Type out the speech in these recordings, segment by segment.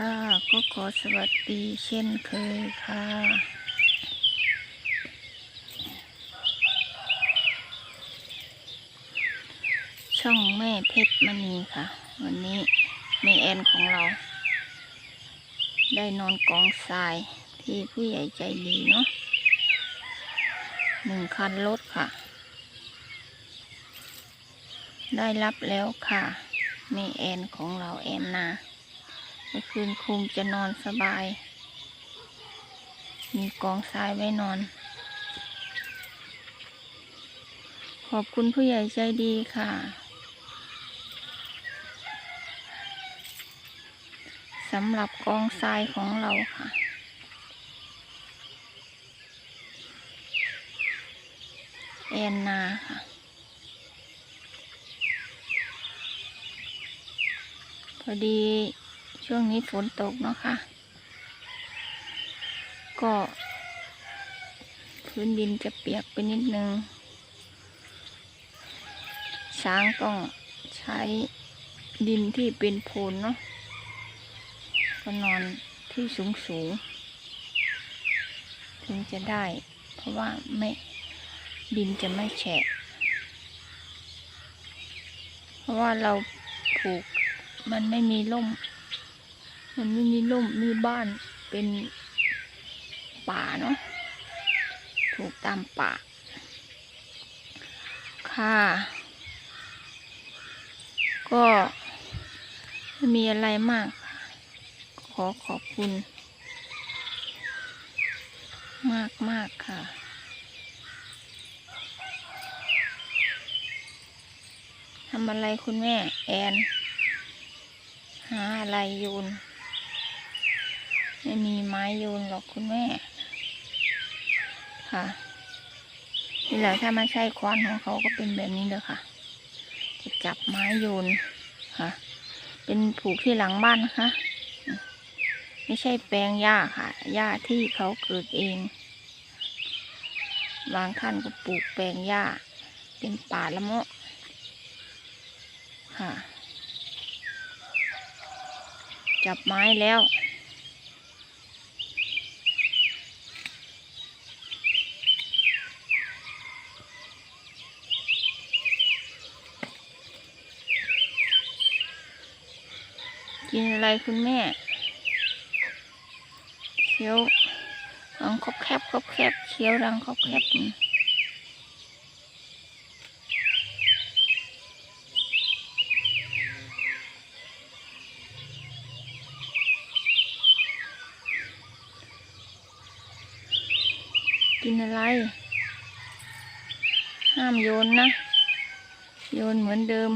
ค่ะก็ขอสวัสดีเช่นเคยค่ะ ช่องแม่เพชรมณีค่ะ วันนี้แม่แอนของเรา ได้นอนกองทรายที่ผู้ใหญ่ใจดีเนาะหนึ่งคันรถค่ะ ได้รับแล้วค่ะแม่แอนของเราแอนนา มื่อคืนคงจะนอนสบาย มีกองทรายไว้นอน ขอบคุณผู้ใหญ่ใจดีค่ะ สำหรับกองทรายของเราค่ะแอนนาค่ะ พอดี ช่วงนี้ฝนตกเนาะค่ะ ก็พื้นดินจะเปียกไปนิดนึง ช้างต้องใช้ดินที่เป็นโพนเนาะก็นอนที่สูงสูงๆถึงจะได้ เพราะว่าไม่ดินจะไม่แฉะ เพราะว่าเราผูกมันไม่มีร่ม มันไม่มีร่มมีบ้านเป็นป่าเนาะถูกตามป่า ค่ะ ก็ไม่มีอะไรมากค่ะขอขอบคุณ มากมากค่ะทำอะไรคุณแม่ แอน หาอะไรโยน ไม่มีไม้โยนหรอกคุณแม่ ค่ะนี่แหละถ้าไม่ใช่ควานของเขาก็เป็นแบบนี้เลยค่ะ จะจับไม้โยนค่ะ เป็นผูกที่หลังบ้านนะคะ ไม่ใช่แปลงหญ้าค่ะ หญ้าที่เขาเกิดเอง บางท่านก็ปลูกแปลงหญ้า เป็นป่าละเมาะค่ะ จับไม้แล้ว กินอะไรคุณแม่เคี้ยวรังคบแคบคบแคบเคี้ยวรังคบแคบกินอะไร ห้ามโยนนะ โยนเหมือนเดิม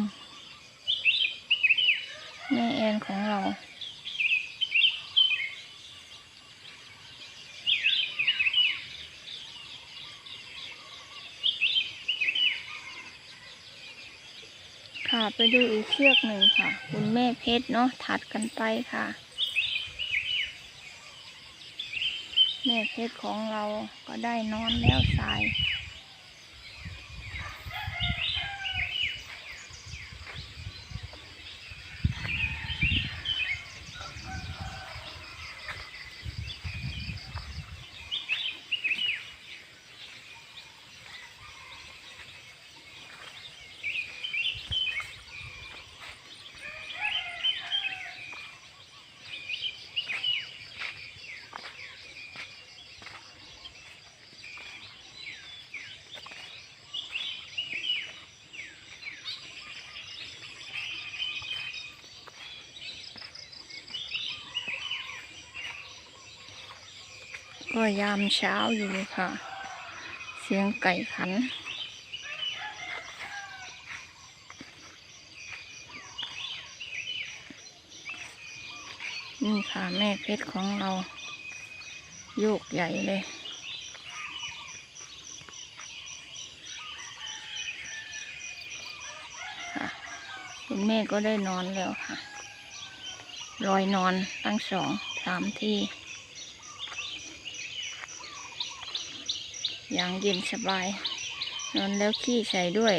แม่แอนของเรา ค่ะไปดูอีกเชือกหนึ่งค่ะ คุณแม่เพชรเนาะถัดกันไปค่ะ แม่เพชรของเราก็ได้นอนแล้วทราย ก็ยามเช้าอยู่ค่ะ เสียงไก่ขัน นี่ค่ะแม่เพชรของเรา โยกใหญ่เลยค่ะคุณแม่ก็ได้นอนแล้วค่ะ รอยนอนตั้งสองสามที่ อย่างเย็นสบาย นอนแล้วขี้ใส่ด้วย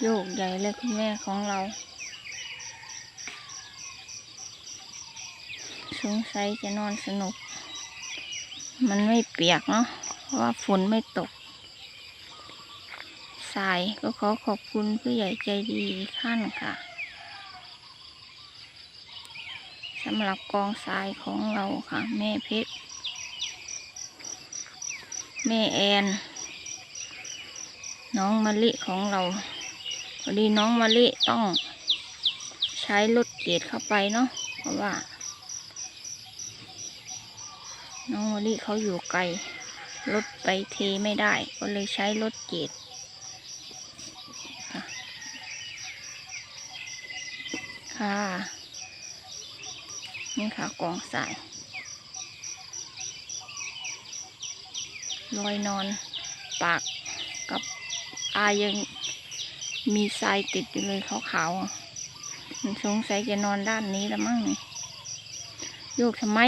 โยกใหญ่เลยคุณแม่ของเราสงสัยจะนอนสนุก มันไม่เปียกเนาะเพราะว่าฝนไม่ตกทรายก็ขอขอบคุณผู้ใหญ่ใจดีท่านค่ะสำหรับกองทรายของเราค่ะ แม่เพชรแม่แอน น้องมะลิของเราพอดีน้องมะลิต้องใช้รถเกรดเข้าไปเนาะเพราะว่า น้องมะลิเขาอยู่ไกล รถไปเทไม่ได้ ก็เลยใช้รถเกรดค่ะ นี่ค่ะกองสายลอยนอนปากกับอายังมีทรายติดอยู่เลยขาวๆอะมันสงสัยจะนอนด้านนี้แล้วมั้งโยกทำไม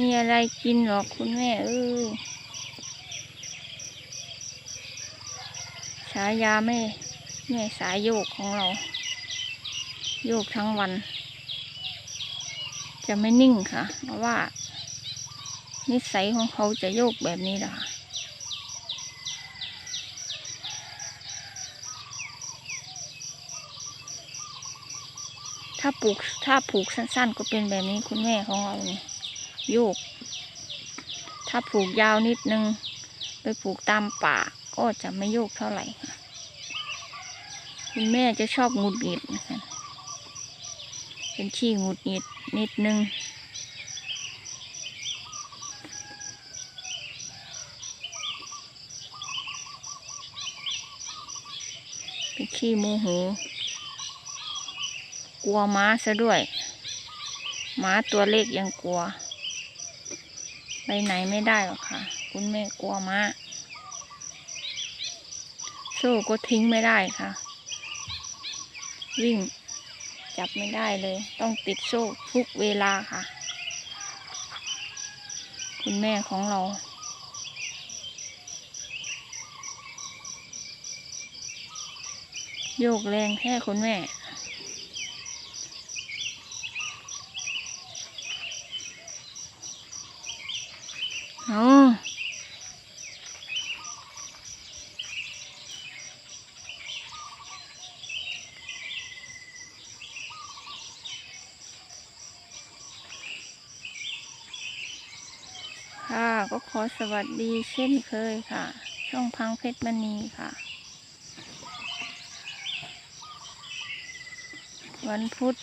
มีอะไรกินหรอคุณแม่เอ้ยฉายาแม่แม่สายโยกของเรา โยกทั้งวัน จะไม่นิ่งค่ะ เพราะว่า นิสัยของเขาจะโยกแบบนี้ละค่ะถ้าปลูกถ้าผูกสั้นๆ ก็เป็นแบบนี้คุณแม่ของเราเนี่ย โยก ถ้าผูกยาวนิดนึง ไปผูกตามป่าก็จะไม่โยกเท่าไหร่ คุณแม่จะชอบงุดหงิดนะคะเป็นขี้งุดหงิดนิดนึง เป็นขี้โมโหกลัวม้าซะด้วย ม้าตัวเล็กยังกลัว ไปไหนไม่ได้หรอกค่ะ คุณแม่กลัวม้าโซ่ก็ทิ้งไม่ได้ค่ะ วิ่งจับไม่ได้เลย ต้องติดโซ่ทุกเวลาค่ะ คุณแม่ของเรา โยกแรงแค่คุณแม่ เอาค่ะก็ขอสวัสดีเช่นเคยค่ะ ช่องพังเพชรมณีค่ะ วันพุธ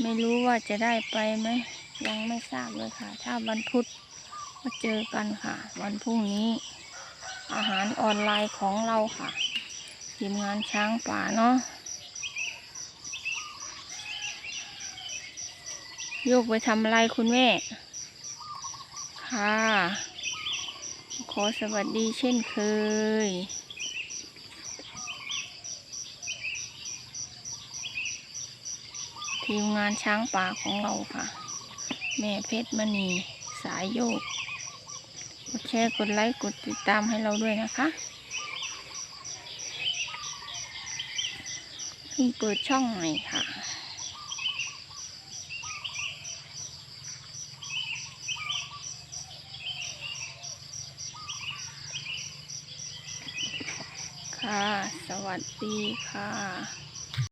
ไม่รู้ว่าจะได้ไปไหม ยังไม่ทราบเลยค่ะ ถ้าวันพุธ ก็เจอกันค่ะ วันพรุ่งนี้ อาหารออนไลน์ของเราค่ะทีมงานช้างป่าเนาะโยกไปทำอะไรคุณแม่ ค่ะ ขอสวัสดีเช่นเคยทีมงานช้างป่าของเราค่ะ แม่เพชรมณีสายโยก ดแชร์ กดไลค์ กดติดตามให้เราด้วยนะคะเพิ่งเปิดช่องใหม่ค่ะ ค่ะ สวัสดีค่ะ